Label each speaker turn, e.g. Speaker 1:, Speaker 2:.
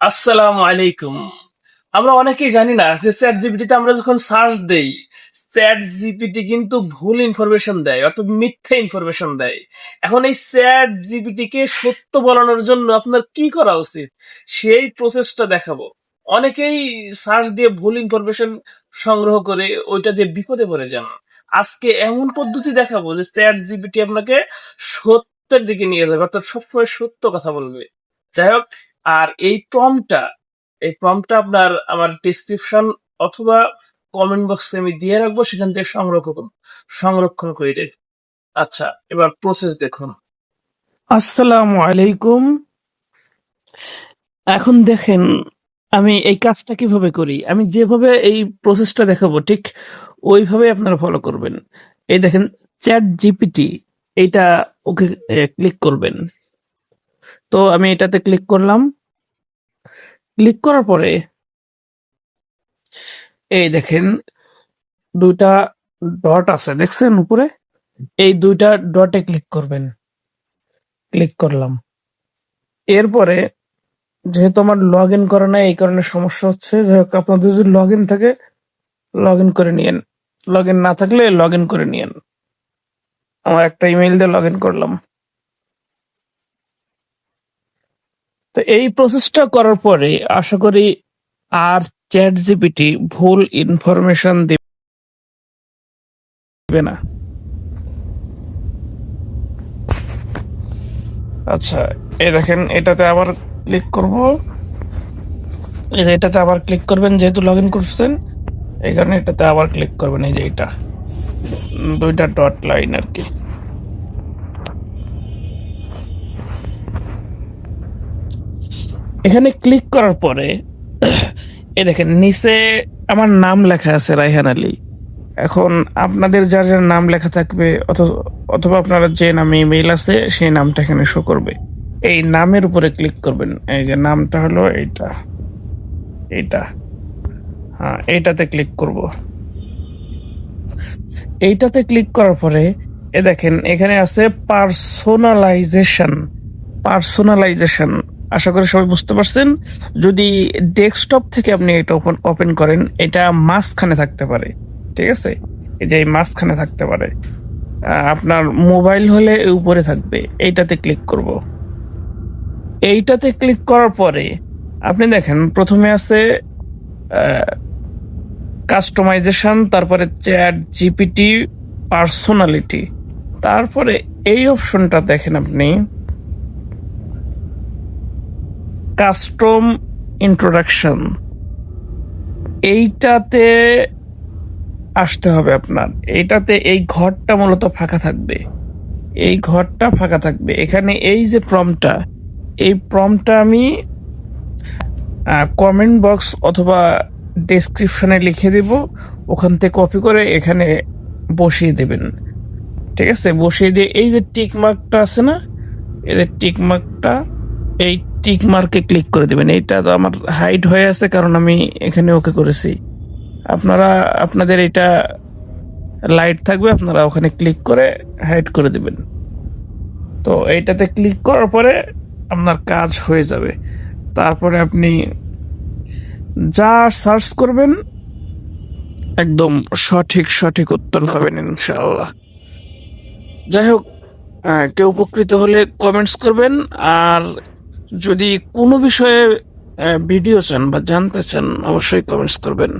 Speaker 1: আসসালামু আলাইকুম। আমরা অনেকেই জানি না যে চ্যাট জিপিটিতে আমরা যখন সার্চ দেই চ্যাট জিপিটি কিন্তু ভুল ইনফরমেশন দেয়, অর্থাৎ মিথ্যা ইনফরমেশন দেয়। এখন এই চ্যাট জিপিটি কে সত্য বলানোর জন্য আপনার কি করা উচিত? সেই প্রসেসটা দেখাবো। অনেকেই সার্চ দিয়ে ভুল ইনফরমেশন সংগ্রহ করে ওইটা দিয়ে বিপদে পড়ে যান। আজকে এমন পদ্ধতি দেখাবো যে চ্যাট জিপিটি আপনাকে সত্যের দিকে নিয়ে যাবে, অর্থাৎ সবসময় সত্য কথা বলবে। যাই হোক আর এই প্রমটা এই প্রমটা আপনার আমার ডিসক্রিপশন অথবা কমেন্ট বক্সে আমি দিয়ে রাখব, সেখান থেকে সংরক্ষণ সংরক্ষণ করে আচ্ছা এবার প্রসেস দেখুন। আসসালামু আলাইকুম। এখন দেখেন, আমি এই কাজটা কীভাবে করি? আমি যেভাবে এই প্রসেসটা দেখাবো, ঠিক ওইভাবে আপনারা ফলো করবেন। এই দেখেন চ্যাট জিপিটি এইটা ওকে ক্লিক করবেন। তো আমি এটাতে ক্লিক করলাম। ক্লিক করার পরে এই দেখেন দুইটা ডট আছে, দেখছেন উপরে? এই দুইটা ডটে ক্লিক করবেন। ক্লিক করলাম। এরপরে যেহেতু আমার লগ ইন করা নাই, এই কারণে সমস্যা হচ্ছে। আপনাদের যদি লগ ইন থাকে লগ ইন করে নিয়েন। লগ ইন না থাকলে লগ ইন করে নিয়েন। আমার একটা ইমেল দিয়ে লগ ইন করলাম। তো এই প্রসেসটা করার পরে আশা করি আর চ্যাট জিপিটি ভুল ইনফরমেশন দিবে না। আচ্ছা এই দেখেন, এটাতে আবার ক্লিক করব। এই যে এটাতে আবার ক্লিক করবেন, যেহেতু লগ ইন করছেন, এই কারণে এটাতে আবার ক্লিক করবেন, এই যে এটা। দুইটা ডট লাইন আর কি। এখানে ক্লিক করার পরে এ দেখেন, নিচে আমার নাম লেখা আছে রাইহান আলী। এখন আপনাদের যার যার নাম লেখা থাকবে, অথ- অথবা আপনারা যে নামে ইমেইল আছে, সেই নামটা এখানে শো করবে। এই নামের উপরে ক্লিক করবেন। এই যে নামটা হলো এইটা। এইটা। হ্যাঁ এইটাতে ক্লিক করব। এইটাতে ক্লিক করার পরে এ দেখেন, এখানে আছে পার্সোনালাইজেশন পার্সোনালাইজেশন আশা করি সবাই বুঝতে পারছেন। যদি ডেস্কটপ থেকে আপনি এটা ওপেন ওপেন করেন, এটা মাঝখানে থাকতে পারে। ঠিক আছে? এই যে মাঝখানে থাকতে পারে। আপনার মোবাইল হলে উপরে থাকবে। এইটাতে ক্লিক করব। এইটাতে ক্লিক করার পরে আপনি দেখেন, প্রথমে আছে কাস্টমাইজেশন তারপরে চ্যাট জিপিটি পার্সোনালিটি তারপরে এই অপশনটা দেখেন আপনি। কাস্টম ইন্ট্রোডাকশন এইটাতে আসতে হবে আপনার। এইটাতে এই ঘরটা মূলত ফাঁকা থাকবে। এই ঘরটা ফাঁকা থাকবে। এখানে এই যে প্রমটা এই প্রমটা আমি কমেন্ট বক্স অথবা ডেসক্রিপশনে লিখে দেব। ওখান থেকে কপি করে এখানে বসিয়ে দেবেন। ঠিক আছে? বসিয়ে দিয়ে এই যে টিক মার্কটা আছে না? যে টিক মার্কটা এই টিক মার্কে ক্লিক করে দেবেন। এইটা তো আমার হাইড হয়ে আছে কারণ আমি এখানে ওকে করেছি। আপনারা, আপনাদের এটা লাইট থাকবে, আপনারা ওখানে ক্লিক করে হাইড করে দিবেন। তো এইটাতে ক্লিক করার পরে আপনার কাজ হয়ে যাবে। তারপরে আপনি যা সার্চ করবেন, একদম সঠিক সঠিক উত্তর পাবেন ইনশাআল্লাহ। যাই হোক কেউ উপকৃত হলে কমেন্টস করবেন, আর যদি কোনো বিষয়ে ভিডিও চান বা জানতে চান অবশ্যই কমেন্টস করবেন।